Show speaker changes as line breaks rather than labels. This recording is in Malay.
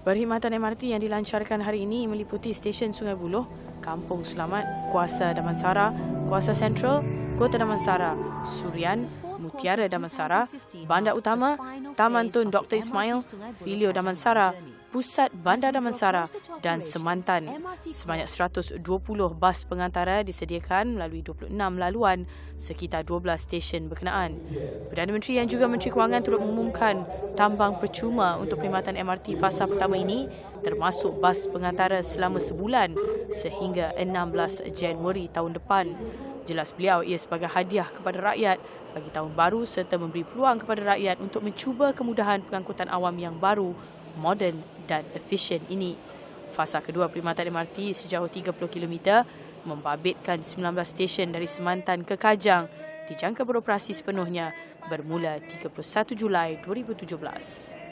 Perkhidmatan MRT yang dilancarkan hari ini meliputi stesen Sungai Buloh, Kampung Selamat, Kuasa Damansara, Kuasa Sentral, Kota Damansara, Surian, Mutiara Damansara, Bandar Utama, Taman Tun Dr. Ismail, Filio Damansara, Pusat Bandar Damansara dan Semantan. Sebanyak 120 bas pengantara disediakan melalui 26 laluan sekitar 12 stesen berkenaan. Perdana Menteri yang juga Menteri Kewangan turut mengumumkan tambang percuma untuk perkhidmatan MRT fasa pertama ini termasuk bas pengantara selama sebulan sehingga 16 Januari tahun depan. Jelas beliau ia sebagai hadiah kepada rakyat bagi tahun baru serta memberi peluang kepada rakyat untuk mencuba kemudahan pengangkutan awam yang baru, moden dan efisien ini. Fasa kedua perkhidmatan MRT sejauh 30 km membabitkan 19 stesen dari Semantan ke Kajang dijangka beroperasi sepenuhnya bermula 31 Julai 2017.